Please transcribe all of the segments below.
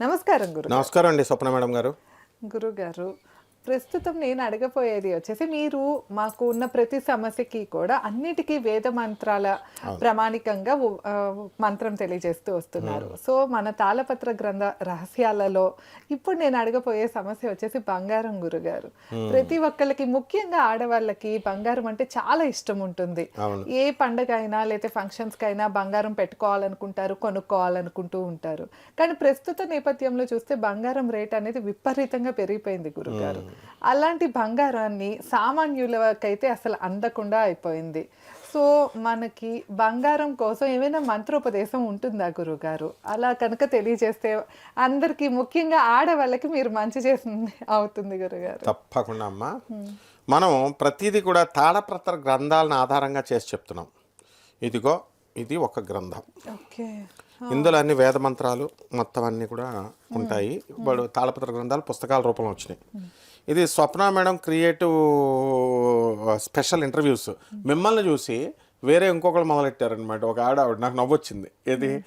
నమస్కారం గురు నమస్కారం అండి స్వప్న మేడం గారు. గురుగారు ప్రస్తుతం నేను అడగపోయేది వచ్చేసి మీరు మాకు ఉన్న ప్రతి సమస్యకి కూడా అన్నిటికీ వేద మంత్రాల ప్రామాణికంగా మంత్రం తెలియజేస్తూ వస్తున్నారు. సో మన తాళపత్ర గ్రంథ రహస్యాలలో ఇప్పుడు నేను అడగపోయే సమస్య వచ్చేసి బంగారం గురుగారు. ప్రతి ఒక్కళ్ళకి ముఖ్యంగా ఆడవాళ్ళకి బంగారం అంటే చాలా ఇష్టం ఉంటుంది. ఏ పండగ అయినా లేకపోతే ఫంక్షన్స్ కైనా బంగారం పెట్టుకోవాలనుకుంటారు కొనుక్కోవాలనుకుంటూ ఉంటారు. కానీ ప్రస్తుత నేపథ్యంలో చూస్తే బంగారం రేట్ అనేది విపరీతంగా పెరిగిపోయింది గురుగారు. అలాంటి బంగారాన్ని సామాన్యులకైతే అసలు అందకుండా అయిపోయింది. సో మనకి బంగారం కోసం ఏమైనా మంత్రోపదేశం ఉంటుందా గురుగారు అలా కనుక తెలియజేస్తే అందరికీ ముఖ్యంగా ఆడవాళ్ళకి మీరు మంచి చేసింది అవుతుంది గురుగారు తప్పకుండా అమ్మా. మనం ప్రతిదీ కూడా తాళపత్ర గ్రంథాలను ఆధారంగా చేసి చెప్తున్నాం. ఇదిగో ఇది ఒక గ్రంథం. ఓకే. ఇందులో అన్ని వేద మంత్రాలు మొత్తం అన్నీ కూడా ఉంటాయి. ఇప్పుడు తాళపత్ర గ్రంథాలు పుస్తకాల రూపంలో వచ్చినాయి. ఇది Swapna madam creative special interviews. మిమ్మల్ని చూసి వేరే ఇంకొకరు మొదలెట్టారనమాట ఒక ఆడ ఆవిడ నాకు నవ్వొచ్చింది. ఏది?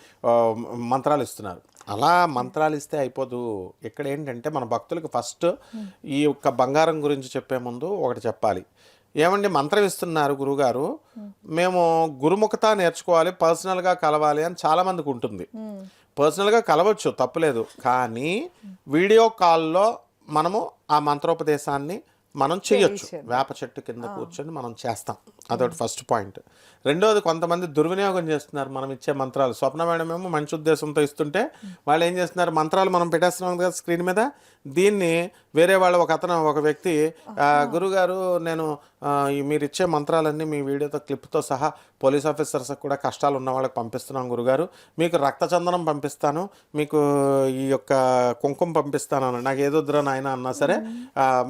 మంత్రాలు ఇస్తున్నారు. అలా మంత్రాలు ఇస్తే అయిపోదు. ఇక్కడ ఏంటంటే మన భక్తులకు ఫస్ట్ ఈ యొక్క బంగారం గురించి చెప్పే ముందు ఒకటి చెప్పాలి. ఏమండి మంత్రం ఇస్తున్నారు గురుగారు? మేము గురుముఖత నేర్చుకోవాలి పర్సనల్గా కలవాలి అని చాలామందికి ఉంటుంది. పర్సనల్గా కలవచ్చు తప్పులేదు. కానీ వీడియో కాల్లో మనము ఆ మంత్రోపదేశాన్ని మనం చేయొచ్చు. వేప చెట్టు కింద కూర్చొని మనం చేస్తాం. అదొకటి ఫస్ట్ పాయింట్. రెండోది కొంతమంది దుర్వినియోగం చేస్తున్నారు మనం ఇచ్చే మంత్రాలు. స్వప్న మేడం ఏమో మంచి ఉద్దేశంతో ఇస్తుంటే వాళ్ళు ఏం చేస్తున్నారు? మంత్రాలు మనం పెట్టేస్తున్నాం కదా స్క్రీన్ మీద. దీన్ని వేరే వాళ్ళు ఒక అతను ఒక వ్యక్తి "ఆ, గురుగారు నేను మీరు ఇచ్చే మంత్రాలన్నీ మీ వీడియోతో క్లిప్తో సహా పోలీస్ ఆఫీసర్స్ కూడా కష్టాలు ఉన్న వాళ్ళకి పంపిస్తున్నాం గురుగారు. మీకు రక్తచందనం పంపిస్తాను మీకు ఈ యొక్క కుంకుమ పంపిస్తాను అన్న నాకు ఏదో వద్దురా నాయన అన్నా సరే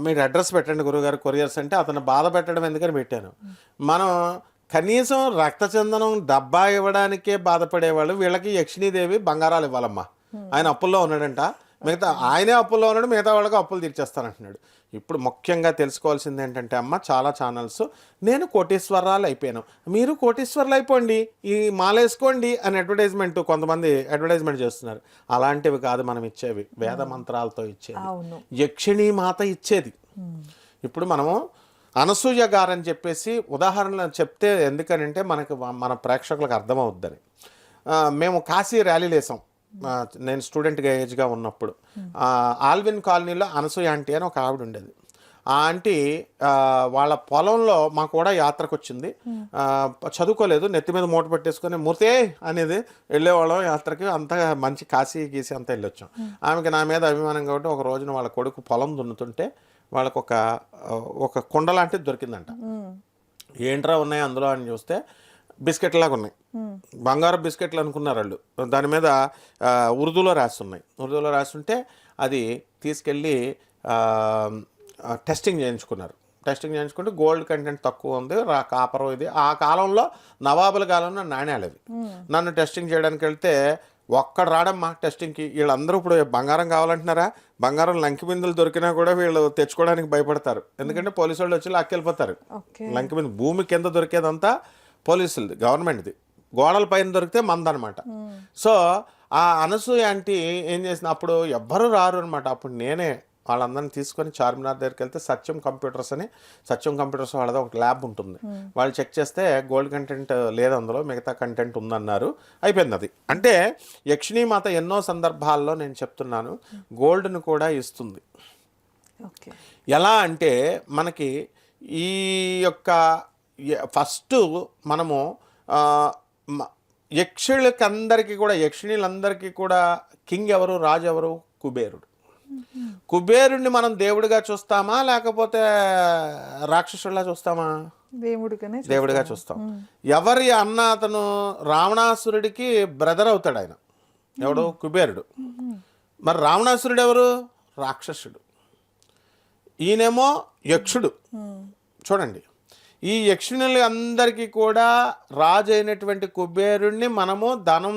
మీరు అడ్రస్ పెట్టండి గురుగారు కొరియర్స్ అంటే అతను బాధ పెట్టడం ఎందుకని పెట్టాను. మనం కనీసం రక్తచందనం డబ్బా ఇవ్వడానికే బాధపడేవాళ్ళు వీళ్ళకి యక్షిణీదేవి బంగారాలు ఇవ్వాలమ్మా. ఆయన అప్పుల్లో ఉన్నాడంట. మిగతా ఆయనే అప్పుల్లో ఉన్నాడు మిగతా వాళ్ళకి అప్పులు తీర్చేస్తానంటున్నాడు. ఇప్పుడు ముఖ్యంగా తెలుసుకోవాల్సింది ఏంటంటే అమ్మ చాలా ఛానల్స్ నేను కోటీశ్వరాలు అయిపోయాను. మీరు కోటీశ్వరులు అయిపోండి ఈ మాలేసుకోండి అని అడ్వర్టైజ్మెంట్ కొంతమంది అడ్వర్టైజ్మెంట్ చేస్తున్నారు. అలాంటివి కాదు మనం ఇచ్చేవి వేద మంత్రాలతో ఇచ్చేవి. అవును. యక్షిణీ మాత ఇచ్చేది. ఇప్పుడు మనము అనసూయ గారు అని చెప్పేసి ఉదాహరణ చెప్తే ఎందుకనంటే మనకి మన ప్రేక్షకులకు అర్థమవుద్దని. మేము కాశీ ర్యాలీలు వేసాం ఆ, నేను స్టూడెంట్గా ఏజ్గా ఉన్నప్పుడు. ఆల్విన్ కాలనీలో అనసూయ ఆంటీ అని ఒక ఆవిడ ఉండేది. ఆ ఆంటీ వాళ్ళ పొలంలో మాకు కూడా యాత్రకు వచ్చింది చదువుకోలేదు నెత్తి మీద మూట పెట్టేసుకొని మూర్తే! అనేది వెళ్ళేవాళ్ళం యాత్రకి. అంతా మంచి కాశీ గీసి అంతా వెళ్ళొచ్చాం. ఆమెకి నా మీద అభిమానం కాబట్టి ఒక రోజున వాళ్ళ కొడుకు పొలం దున్నుతుంటే వాళ్ళకు ఒక ఒక కుండ లాంటిది దొరికిందంట. ఏంట్రా ఉన్నాయి అందులో? అని చూస్తే బిస్కెట్ లాగా ఉన్నాయి బంగారు బిస్కెట్లు అనుకున్నారు వాళ్ళు. దాని మీద ఉర్దూలో రాస్తున్నాయి. ఉర్దూలో రాస్తుంటే అది తీసుకెళ్ళి టెస్టింగ్ చేయించుకున్నారు. టెస్టింగ్ చేయించుకుంటే గోల్డ్ కంటెంట్ తక్కువ ఉంది రా కాపరం ఇది. ఆ కాలంలో నవాబుల కాలంలో నాణ్యాలు అవి. నన్ను టెస్టింగ్ చేయడానికి వెళ్తే ఒక్కడు రాడమ్మా టెస్టింగ్కి. వీళ్ళందరూ ఇప్పుడు బంగారం కావాలంటున్నారా? బంగారం లంకి బిందులు దొరికినా కూడా వీళ్ళు తెచ్చుకోవడానికి భయపడతారు. ఎందుకంటే పోలీసు వాళ్ళు వచ్చి లాక్కెళ్ళిపోతారు. లంక మీద భూమి కింద దొరికేదంతా పోలీసులది గవర్నమెంట్ది. గోడల పైన దొరికితే మందనమాట. సో ఆ అనసూయ ఆంటీ ఏం చేసిన అప్పుడు ఎవ్వరు రారు అనమాట. అప్పుడు నేనే వాళ్ళందరిని తీసుకొని చార్మినార్ దగ్గరికి వెళ్తే సత్యం కంప్యూటర్స్ అని సత్యం కంప్యూటర్స్ వాళ్ళది ఒక ల్యాబ్ ఉంటుంది. వాళ్ళు చెక్ చేస్తే గోల్డ్ కంటెంట్ లేదు అందులో మిగతా కంటెంట్ ఉందన్నారు. అయిపోయింది అది. అంటే యక్షిణీ మాత ఎన్నో సందర్భాల్లో నేను చెప్తున్నాను గోల్డ్ను కూడా ఇస్తుంది. ఓకే. ఎలా అంటే మనకి ఈ యొక్క ఫస్ట్ మనము ఆ, మ- యక్షులకి అందరికీ కూడా యక్షిణీలందరికీ కూడా కింగ్ ఎవరు రాజు ఎవరు? కుబేరుడు. కుబేరుణ్ణి మనం దేవుడిగా చూస్తామా? లేకపోతే రాక్షసుడిలా చూస్తామా? దేవుడిగానే దేవుడిగా చూస్తాం. ఎవరి అన్న అతను రావణాసురుడికి బ్రదర్ అవుతాడు ఆయన. ఎవడు? కుబేరుడు. మరి రావణాసురుడు ఎవరు? రాక్షసుడు. ఈయనేమో యక్షుడు. చూడండి. ఈ యక్షిణులు అందరికీ కూడా రాజు అయినటువంటి కుబేరుణ్ణి మనము ధనం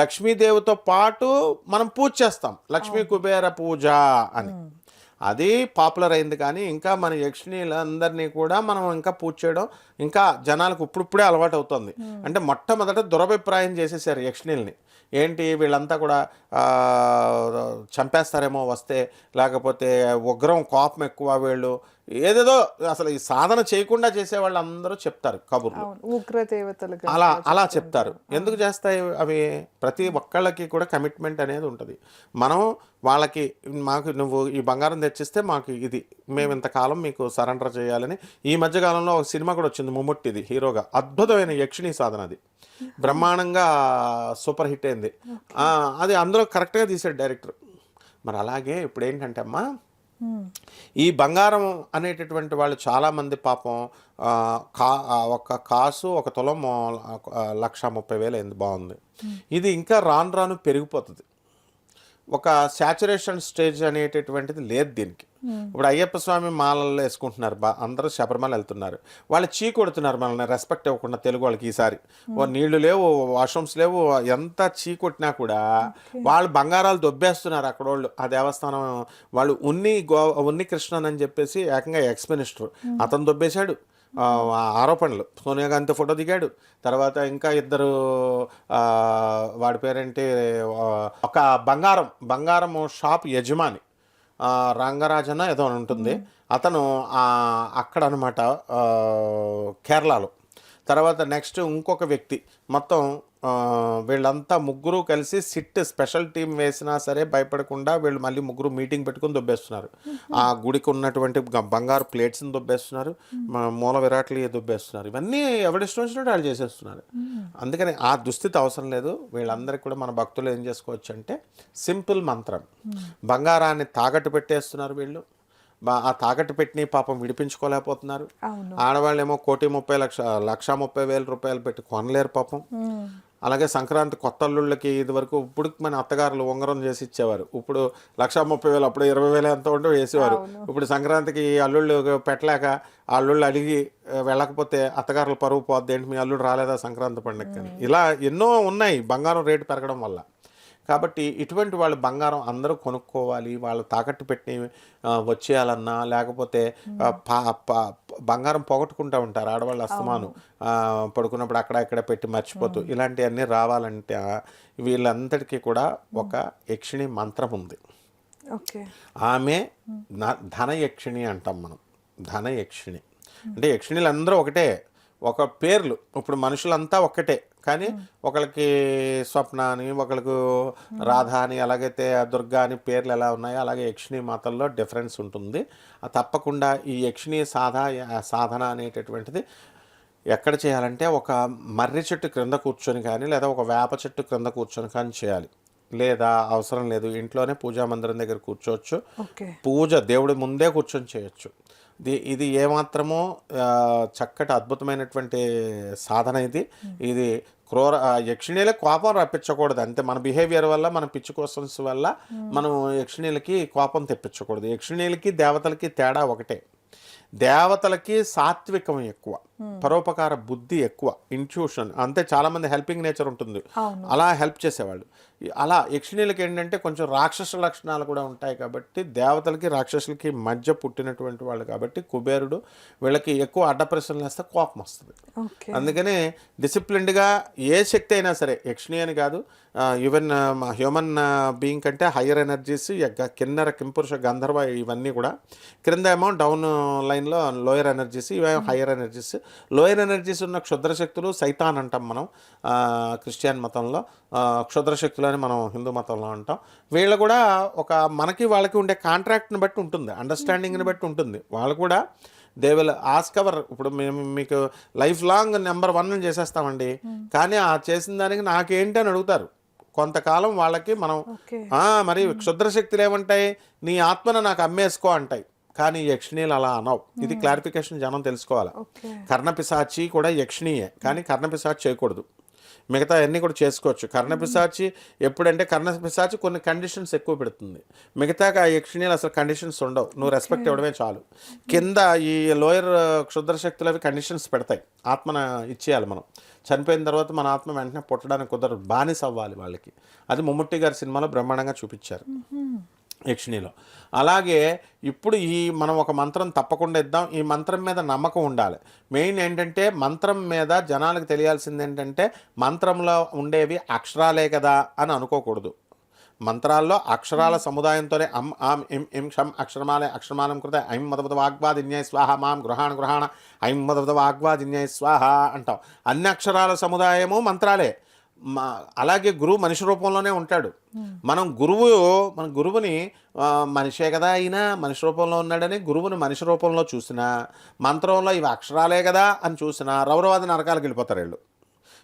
లక్ష్మీదేవితో పాటు మనం పూజ చేస్తాం. లక్ష్మీ కుబేర పూజ అని. అది పాపులర్ అయింది కానీ ఇంకా మన యక్షిణీలందరినీ కూడా మనం ఇంకా పూజ చేయడం ఇంకా జనాలకు ఇప్పుడిప్పుడే అలవాటు అవుతుంది అంటే మొట్టమొదట దురభిప్రాయం చేసేసారు యక్షిణీల్ని. ఏంటి వీళ్ళంతా కూడా చంపేస్తారేమో వస్తే లేకపోతే ఉగ్రం కోపం ఎక్కువ వీళ్ళు ఏదేదో అసలు ఈ సాధన చేయకుండా చేసే వాళ్ళు అందరూ చెప్తారు కబుర్లు అలా అలా చెప్తారు. ఎందుకు చేస్తాయి అవి? ప్రతి ఒక్కళ్ళకి కూడా కమిట్మెంట్ అనేది ఉంటుంది. మనం వాళ్ళకి మాకు నువ్వు ఈ బంగారం తెచ్చిస్తే మాకు ఇది. మేము ఇంతకాలం మీకు సరెండర్ చేయాలని. ఈ మధ్య కాలంలో ఒక సినిమా కూడా వచ్చింది ముమ్ముట్టిది హీరోగా. అద్భుతమైన యక్షిణీ సాధన అది. బ్రహ్మాండంగా సూపర్ హిట్ అయింది. అది అందులో కరెక్ట్గా తీసాడు డైరెక్టర్ మరి అలాగే ఇప్పుడు ఏంటంటే అమ్మా ఈ బంగారం అనేటటువంటి వాళ్ళు చాలామంది పాపం కా ఒక కాసు ఒక తులం లక్ష ముప్పై వేలు అయింది బాగుంది. ఇది ఇంకా రాను రాను పెరిగిపోతుంది. ఒక శాచురేషన్ స్టేజ్ అనేటటువంటిది లేదు దీనికి. ఇప్పుడు అయ్యప్ప స్వామి మాలల్లో వేసుకుంటున్నారు బా అందరూ శబరిమల వెళ్తున్నారు. వాళ్ళు చీ కొడుతున్నారు మనల్ని రెస్పెక్ట్ ఇవ్వకుండా తెలుగు వాళ్ళకి ఈసారి. ఓ నీళ్ళు లేవు వాష్రూమ్స్ లేవు ఎంత చీ కొట్టినా కూడా వాళ్ళు బంగారాలు దొబ్బేస్తున్నారు అక్కడ వాళ్ళు. ఆ దేవస్థానం వాళ్ళు ఉన్ని గో ఉన్ని కృష్ణన్ అని చెప్పేసి ఏకంగా ఎక్స్ మినిస్టర్ అతను దొబ్బేశాడు. ఆరోపణలు. సోనియా గాంధీ ఫోటో దిగాడు. తర్వాత ఇంకా ఇద్దరు వాడి పేరేంటి ఒక బంగారం బంగారం షాప్ యజమాని రంగరాజన ఏదో అని ఉంటుంది. అతను అక్కడ అనమాట కేరళలో. తర్వాత నెక్స్ట్ ఇంకొక వ్యక్తి మొత్తం వీళ్ళంతా ముగ్గురు కలిసి సిట్ స్పెషల్ టీం వేసినా సరే భయపడకుండా వీళ్ళు మళ్ళీ ముగ్గురు మీటింగ్ పెట్టుకుని దొబ్బేస్తున్నారు. ఆ గుడికి ఉన్నటువంటి బంగారు ప్లేట్స్ని దొబ్బేస్తున్నారు. మూల విరాట్లు దొబ్బేస్తున్నారు. ఇవన్నీ ఎవడిష్టం వచ్చినట్టు వాళ్ళు చేసేస్తున్నారు. అందుకని ఆ దుస్థితి అవసరం లేదు. వీళ్ళందరికీ కూడా మన భక్తులు ఏం చేసుకోవచ్చు అంటే సింపుల్ మంత్రం. బంగారాన్ని తాకట్టు పెట్టేస్తున్నారు వీళ్ళు. ఆ తాకట్టు పెట్టిన పాపం విడిపించుకోలేకపోతున్నారు. ఆడవాళ్ళేమో కోటి ముప్పై లక్ష లక్ష ముప్పై వేల రూపాయలు పెట్టి కొనలేరు పాపం. అలాగే సంక్రాంతి కొత్త అల్లుళ్ళకి ఇది వరకు ఇప్పుడు మన అత్తగారులు ఉంగరం చేసి ఇచ్చేవారు. ఇప్పుడు లక్ష ముప్పై వేలు అప్పుడు ఇరవై వేలు ఎంత ఉంటే వేసేవారు. ఇప్పుడు సంక్రాంతికి అల్లుళ్ళు పెట్టలేక ఆ అల్లుళ్ళు అడిగి వెళ్ళకపోతే అత్తగారుల పరువు పోద్ది ఏంటి? మీ అల్లుడు రాలేదా సంక్రాంతి పండుగకి అని. ఇలా ఎన్నో ఉన్నాయి బంగారం రేటు పెరగడం వల్ల. కాబట్టి ఇటువంటి వాళ్ళు బంగారం అందరూ కొనుక్కోవాలి వాళ్ళు తాకట్టు పెట్టి వచ్చేయాలన్నా లేకపోతే బంగారం పోగొట్టుకుంటూ ఉంటారు ఆడవాళ్ళు అస్తమాను. పడుకున్నప్పుడు అక్కడ ఇక్కడ పెట్టి మర్చిపోతూ ఇలాంటివన్నీ రావాలంటే వీళ్ళందరికీ కూడా ఒక యక్షిణి మంత్రం ఉంది. ఓకే. ఆమె ధనయక్షిణి అంటాం మనం. ధనయక్షిణి అంటే యక్షిణులు అందరూ ఒకటే. ఒక పేర్లు. ఇప్పుడు మనుషులంతా ఒక్కటే. కానీ ఒకళ్ళకి స్వప్న అని ఒకళ్ళకు రాధ అని అలాగైతే దుర్గా అని పేర్లు ఎలా ఉన్నాయో అలాగే యక్షిణి మాతల్లో డిఫరెన్స్ ఉంటుంది. తప్పకుండా ఈ యక్షిణి సాధ సాధన అనేటటువంటిది ఎక్కడ చేయాలంటే ఒక మర్రి చెట్టు క్రింద కూర్చొని కానీ లేదా ఒక వేప చెట్టు క్రింద కూర్చొని కానీ చేయాలి. లేదా అవసరం లేదు. ఇంట్లోనే పూజా మందిరం దగ్గర కూర్చోవచ్చు. పూజ దేవుడి ముందే కూర్చొని చేయొచ్చు. ఇది ఇది ఏమాత్రమో చక్కటి అద్భుతమైనటువంటి సాధన ఇది. ఇది క్రూర యక్షిణీలకు కోపం రప్పించకూడదు. అంతే మన బిహేవియర్ వల్ల మన పిచ్చి క్వశ్చన్స్ వల్ల మనం యక్షిణీలకి కోపం తెప్పించకూడదు. యక్షిణీలకి దేవతలకి తేడా ఒకటే. దేవతలకి సాత్వికం ఎక్కువ. పరోపకార బుద్ధి ఎక్కువ ఇంట్యూషన్ అంతే చాలామంది హెల్పింగ్ నేచర్ ఉంటుంది. అలా హెల్ప్ చేసేవాళ్ళు. అలా యక్షిణీలకి ఏంటంటే కొంచెం రాక్షస లక్షణాలు కూడా ఉంటాయి కాబట్టి దేవతలకి రాక్షసులకి మధ్య పుట్టినటువంటి వాళ్ళు కాబట్టి కుబేరుడు వీళ్ళకి ఎక్కువ అడ్డ ప్రశ్నలు వేస్తే కోపం వస్తుంది. అందుకనే డిసిప్లిన్డ్గా ఏ శక్తి అయినా సరే యక్షిణి అని కాదు ఈవెన్ హ్యూమన్ బీయింగ్ కంటే హయ్యర్ ఎనర్జీస్ కిన్నర కింపురుష గంధర్వ ఇవన్నీ కూడా క్రింద ఏమో డౌన్ లైన్లో లోయర్ ఎనర్జీస్ ఇవే హయ్యర్ ఎనర్జీస్ లోయర్ ఎనర్జీస్ ఉన్న క్షుద్ర శక్తులు సైతాన్ అంటాం మనం క్రిస్టియన్ మతంలో. ఆ, క్షుద్ర శక్తులు అని మనం హిందూ మతంలో అంటాం. వీళ్ళు కూడా ఒక మనకి వాళ్ళకి ఉండే కాంట్రాక్ట్ని బట్టి ఉంటుంది అండర్స్టాండింగ్ని బట్టి ఉంటుంది. వాళ్ళు కూడా దే విల్ ఆస్కవర్ ఇప్పుడు మేము మీకు లైఫ్ లాంగ్ నెంబర్ వన్ చేసేస్తామండి. కానీ ఆ చేసిన దానికి నాకేంటి అని అడుగుతారు. కొంతకాలం వాళ్ళకి మనం మరి క్షుద్ర శక్తులు ఏమంటాయి? నీ ఆత్మను నాకు అమ్మేసుకో అంటాయి. కానీ యక్షిణీలు అలా అనవు. ఇది క్లారిఫికేషన్ జనం తెలుసుకోవాలి. కర్ణపిశాచి కూడా యక్షిణీయే కానీ కర్ణపిశాచి చేయకూడదు. మిగతా అన్నీ కూడా చేసుకోవచ్చు. కర్ణపిశాచి ఎప్పుడంటే కర్ణపిశాచి కొన్ని కండిషన్స్ ఎక్కువ పెడుతుంది. మిగతా ఆ యక్షిణీలు అసలు కండిషన్స్ ఉండవు. నువ్వు రెస్పెక్ట్ ఇవ్వడమే చాలు. కింద ఈ లోయర్ క్షుద్ర శక్తులు అవి కండిషన్స్ పెడతాయి. ఆత్మన ఇచ్చేయాలి మనం. చనిపోయిన తర్వాత మన ఆత్మ వెంటనే పుట్టడానికి కుదరదు. బానిస అవ్వాలి వాళ్ళకి. అది మమ్ముట్టి గారి సినిమాలో బ్రహ్మాండంగా చూపించారు. యక్షిణిలో. అలాగే ఇప్పుడు ఈ మనం ఒక మంత్రం తప్పకుండా ఇద్దాం. ఈ మంత్రం మీద నమ్మకం ఉండాలి. మెయిన్ ఏంటంటే మంత్రం మీద జనాలకు తెలియాల్సింది ఏంటంటే మంత్రంలో ఉండేవి అక్షరాలే కదా అని అనుకోకూడదు. మంత్రాల్లో అక్షరాల సముదాయంతోనే అం ఆం ఇం ఇం షం అక్షరమాలే అక్షరమాలం కృత ఐం మదపద వాగ్వాదిన్యాయ స్వాహ మాం గృహాణ గృహాణ ఐం మదపద వాగ్వాదిన్యాయ స్వాహ అంటాం. అన్ని అక్షరాల సముదాయము మంత్రాలే. మా అలాగే గురువు మనిషి రూపంలోనే ఉంటాడు. మనం గురువు మన గురువుని మనిషే కదా అయినా మనిషి రూపంలో ఉన్నాడని గురువుని మనిషి రూపంలో చూసినా మంత్రంలో ఇవి అక్షరాలే కదా అని చూసినా రౌరవాది నరకాలకు వెళ్ళిపోతారు వీళ్ళు.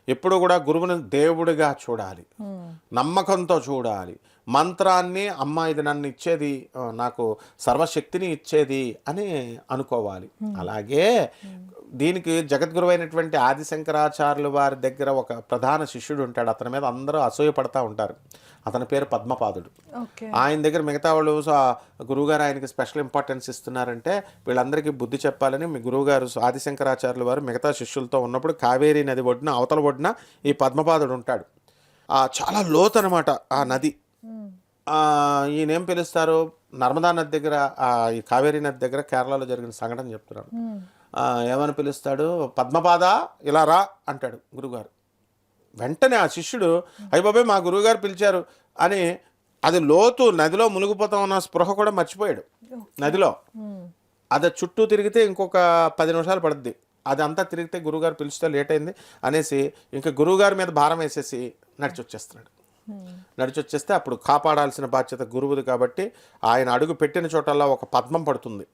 ఎప్పుడు కూడా గురువుని దేవుడిగా చూడాలి. నమ్మకంతో చూడాలి. మంత్రాన్ని అమ్మ ఇది నన్ను ఇచ్చేది నాకు సర్వశక్తిని ఇచ్చేది అని అనుకోవాలి. అలాగే దీనికి జగద్గురు అయినటువంటి ఆదిశంకరాచార్యులు వారి దగ్గర ఒక ప్రధాన శిష్యుడు ఉంటాడు. అతని మీద అందరూ అసూయపడతా ఉంటారు. అతని పేరు పద్మపాదుడు. ఆయన దగ్గర మిగతా వాళ్ళు గురువుగారు ఆయనకి స్పెషల్ ఇంపార్టెన్స్ ఇస్తున్నారంటే వీళ్ళందరికీ బుద్ధి చెప్పాలని మీ గురువుగారు ఆదిశంకరాచార్యుల వారు మిగతా శిష్యులతో ఉన్నప్పుడు కావేరీ నది ఒడ్డున అవతల ఒడ్డున ఈ పద్మపాదుడు ఉంటాడు. ఆ, చాలా లోతు అనమాట ఆ నది. ఈయన ఏం పిలుస్తారు? నర్మదా నది దగ్గర ఈ కావేరీ నది దగ్గర కేరళలో జరిగిన సంఘటన చెప్తున్నాను. ఏమని పిలుస్తాడు? పద్మపాద ఇలా రా అంటాడు గురుగారు. వెంటనే ఆ శిష్యుడు అయ్య బాబాయ్ మా గురువుగారు పిలిచారు అని అది లోతు నదిలో మునిగిపోతా ఉన్న స్పృహ కూడా మర్చిపోయాడు. నదిలో. అది చుట్టూ తిరిగితే ఇంకొక పది నిమిషాలు పడుద్ది. అది అంతా తిరిగితే గురువుగారు పిలిస్తే లేట్ అయింది అనేసి ఇంకా గురువుగారి మీద భారం వేసేసి నడిచి వచ్చేస్తున్నాడు నడిచి వచ్చేస్తే అప్పుడు కాపాడాల్సిన బాధ్యత గురువుది కాబట్టి ఆయన అడుగు పెట్టిన చోటల్లా ఒక పద్మం పడుతుంది.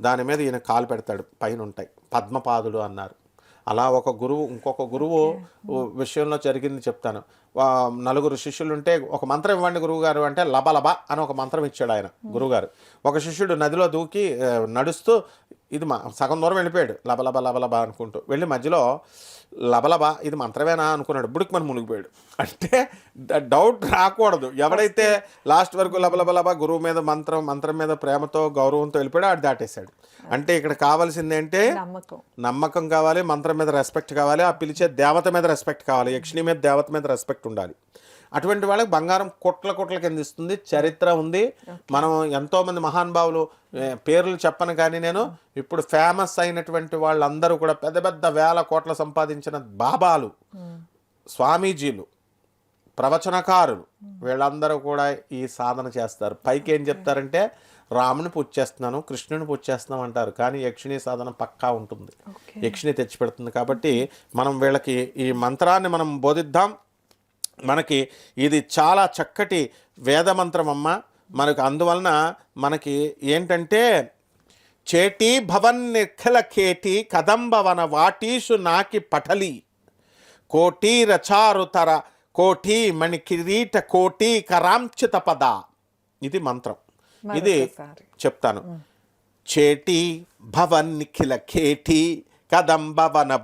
దాని మీద ఈయన కాలు పెడతాడు. పైన ఉంటాయి పద్మపాదుడు అన్నారు. అలా ఒక గురువు ఇంకొక గురువు విషయంలో జరిగింది చెప్తాను. నలుగురు శిష్యులు ఉంటే ఒక మంత్రం ఇవ్వండి గురువు గారు అంటే లబలబ అని ఒక మంత్రం ఇచ్చాడు ఆయన గురువుగారు. ఒక శిష్యుడు నదిలో దూకి నడుస్తూ ఇది మా సగం దూరం వెళ్ళిపోయాడు. లబలబ లబలబ అనుకుంటూ. వెళ్ళి మధ్యలో లబలబ ఇది మంత్రమేనా అనుకున్నాడు. బుడుకు మన మునిగిపోయాడు. అంటే డౌట్ రాకూడదు. ఎవడైతే లాస్ట్ వరకు లబలబ లబ గురువు మీద మంత్రం మంత్రం మీద ప్రేమతో గౌరవంతో వెళ్ళిపోయాడో ఆడు దాటేశాడు. అంటే ఇక్కడ కావాల్సింది ఏంటి? నమ్మకం. కావాలి మంత్రం మీద రెస్పెక్ట్ కావాలి ఆ పిలిచే దేవత మీద రెస్పెక్ట్ కావాలి యక్షిణి మీద దేవత మీద రెస్పెక్ట్ ఉండాలి. అటువంటి వాళ్ళకి బంగారం కొట్ల కొట్ల కింద ఇస్తుంది. చరిత్ర ఉంది. మనం ఎంతో మంది మహానుభావులు పేర్లు చెప్పను కానీ నేను ఇప్పుడు ఫేమస్ అయినటువంటి వాళ్ళందరూ కూడా పెద్ద పెద్ద వేల కోట్ల సంపాదించిన బాబాలు స్వామీజీలు ప్రవచనకారులు వీళ్ళందరూ కూడా ఈ సాధన చేస్తారు. పైకి ఏం చెప్తారంటే రాముని పూజ చేస్తున్నాను కృష్ణుని పూజ చేస్తున్నాం అంటారు. కానీ యక్షిణి సాధన పక్కా ఉంటుంది. యక్షిణి తెచ్చిపెడుతుంది. కాబట్టి మనం వీళ్ళకి ఈ మంత్రాన్ని మనం బోధిద్దాం. మనకి ఇది చాలా చక్కటి వేద మంత్రం అమ్మ మనకు అందువలన మనకి ఏంటంటే చేటి భవన్ నిఖిల కేటి కదంబవన వాటీషు నాకి పటలి కోటి రచారుతర కోటి మణి కిరీట కోటి కరాంచిత పద. ఇది మంత్రం. ఇది. చెప్తాను. చేటి భవన్ నిఖిల ఖేటి కదంబవన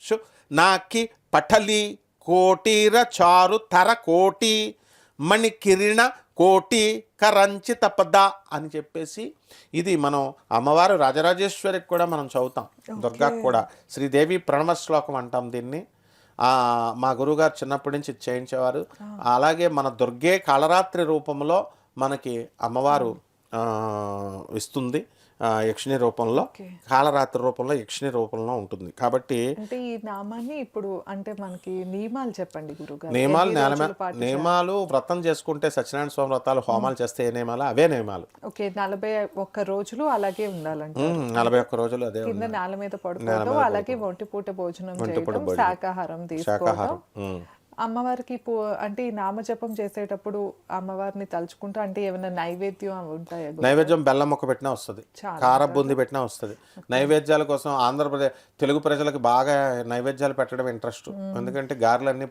షు నాకి పఠలి. కోటిర చారు తర కోటి మణి కిరణ కోటి కరంచిత పద అని చెప్పేసి ఇది మనం అమ్మవారు రాజరాజేశ్వరికి కూడా మనం చదువుతాం. దుర్గాకు కూడా. శ్రీదేవి ప్రణవ శ్లోకం అంటాం దీన్ని. ఆ, మా గురువుగారు చిన్నప్పటి నుంచి చేయించేవారు. అలాగే మన దుర్గే కాళరాత్రి రూపంలో మనకి అమ్మవారు ఇస్తుంది. యక్షిణి రూపంలో. కాళరాత్రి రూపంలో యక్షిణి రూపంలో ఉంటుంది. కాబట్టి అంటే ఈ నామాన్ని ఇప్పుడు అంటే మనకి నియమాలు చెప్పండి గురుగారు. నియమాలు నేల పాటు నియమాలు వ్రతం చేసుకుంటే సత్యనారాయణ స్వామి వ్రతాలు హోమాలు చేస్తే ఏ నియమాలు? అవే నియమాలు. ఓకే నలభై ఒక్క రోజులు అలాగే ఉండాలంట నలభై ఒక్క రోజులు అదే కింద నేల మీద పడుకోవడం అలాగే ఒంటిపూట భోజనం చేయడం శాకాహారం తీసుకోవడం. అమ్మవారికి పూ అంటే ఈ నామజపం చేసేటప్పుడు అమ్మవారిని తలుచుకుంటూ అంటే ఏమైనా నైవేద్యం ఉంటాయా? నైవేద్యం బెల్లం ముక్క పెట్టినా వస్తుంది. కార బూంది పెట్టినా వస్తుంది. నైవేద్యాల కోసం ఆంధ్రప్రదేశ్ తెలుగు ప్రజలకు బాగా నైవేద్యాలు పెట్టడం ఇంట్రెస్ట్. ఎందుకంటే గారెలన్నీ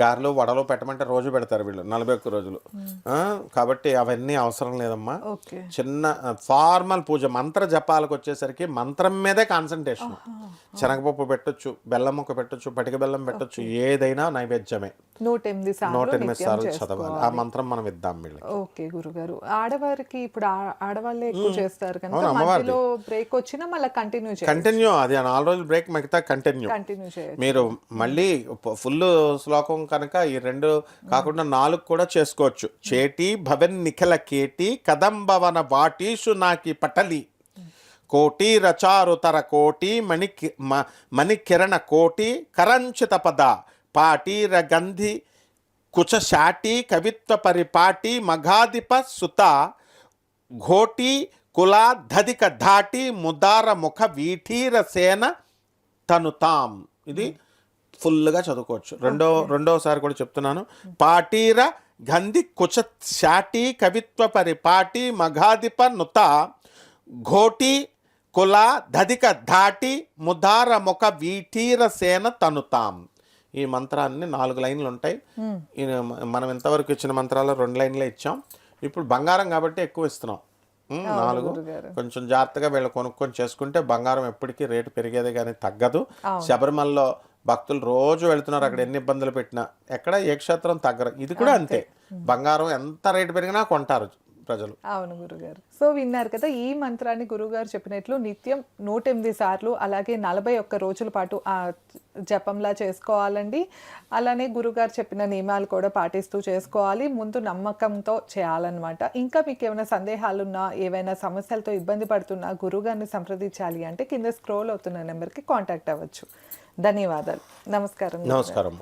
గారెలు వడలు పెట్టమంటే రోజు పెడతారు వీళ్ళు నలభై ఒక్క రోజులు. ఆ, కాబట్టి అవన్నీ అవసరం లేదమ్మా. చిన్న ఫార్మల్ పూజ మంత్ర జపాలకు వచ్చేసరికి మంత్రం మీదే కాన్సన్ట్రేషన్. శనగపప్పు పెట్టొచ్చు బెల్లం ముక్క పెట్టొచ్చు పటిక బెల్లం పెట్టొచ్చు ఏదైనా నైవేద్యమే నూట ఎనిమిది నూట సార్లు ఎనిమిది నిత్యం సార్లు చదవాలి. ఆ మంత్రం మనం ఇద్దాం వీళ్ళకి. ఓకే గురుగారు. ఆడవారికి ఇప్పుడు ఆడవాళ్ళే ఎక్కువ చేస్తారు కనుక. మధ్యలో బ్రేక్ వచ్చినా మళ్ళీ కంటిన్యూ చేయాలి. కంటిన్యూ అది నాలుగు రోజులు బ్రేక్ మిగతా కంటిన్యూ కంటిన్యూ చేయాలి మీరు మళ్ళీ ఫుల్ శ్లోకం కనుక ఈ రెండు కాకుండా నాలుగు కూడా చేసుకోవచ్చు. చేటి భవన్ నిఖిల కేటి కదంబవన వాటీషు నాకి పటలి. కోటి రచారుతర కోటి మణి మణికిరణ కోటి కరంచిత పద. పాటీర గంధి కుచ శాటి కవిత్వ పరిపాటి మఘాధిప సుత ఘోటి కులా ధదిక ధాటి ముదార ముఖ వీఠీర సేన తను తాం. ఇది ఫుల్గా చదువుకోవచ్చు. రెండో రెండోసారి కూడా చెప్తున్నాను. పాటీర గంధి కుచ శాటి కవిత్వ పరిపాటి మఘాధిప నుత ఘోటి కుల ధదిక ధాటి ముదార ముఖ వీఠీర సేన తనుతాం ఈ మంత్రాన్ని నాలుగు లైన్లు ఉంటాయి. మనం ఇంతవరకు ఇచ్చిన మంత్రాలు రెండు లైన్లే ఇచ్చాం. ఇప్పుడు బంగారం కాబట్టి ఎక్కువ ఇస్తున్నాం. నాలుగు. కొంచెం జాగ్రత్తగా వీళ్ళు కొనుక్కొని చేసుకుంటే బంగారం ఎప్పటికీ రేటు పెరిగేది కానీ తగ్గదు. శబరిమలలో భక్తులు రోజు వెళ్తున్నారు. అక్కడ ఎన్ని ఇబ్బందులు పెట్టినా ఎక్కడ ఏ క్షేత్రం తగ్గరు. ఇది కూడా అంతే. బంగారం ఎంత రేటు పెరిగినా కొంటారు. ప్రజలు. అవును గురుగారు. సో విన్నారు కదా ఈ మంత్రాన్ని గురుగారు చెప్పినట్లు నిత్యం నూట ఎనిమిది సార్లు అలాగే నలభై ఒక్క రోజుల పాటు ఆ జపంలా చేసుకోవాలండి. అలానే గురుగారు చెప్పిన నియమాలు కూడా పాటిస్తూ చేసుకోవాలి. ముందు నమ్మకంతో చేయాలన్నమాట. ఇంకా మీకు ఏమైనా సందేహాలున్నా ఏవైనా సమస్యలతో ఇబ్బంది పడుతున్నా గురుగారిని సంప్రదించాలి అంటే కింద స్క్రోల్ అవుతున్న నెంబర్కి కాంటాక్ట్ అవ్వచ్చు. ధన్యవాదాలు. నమస్కారం నమస్కారం.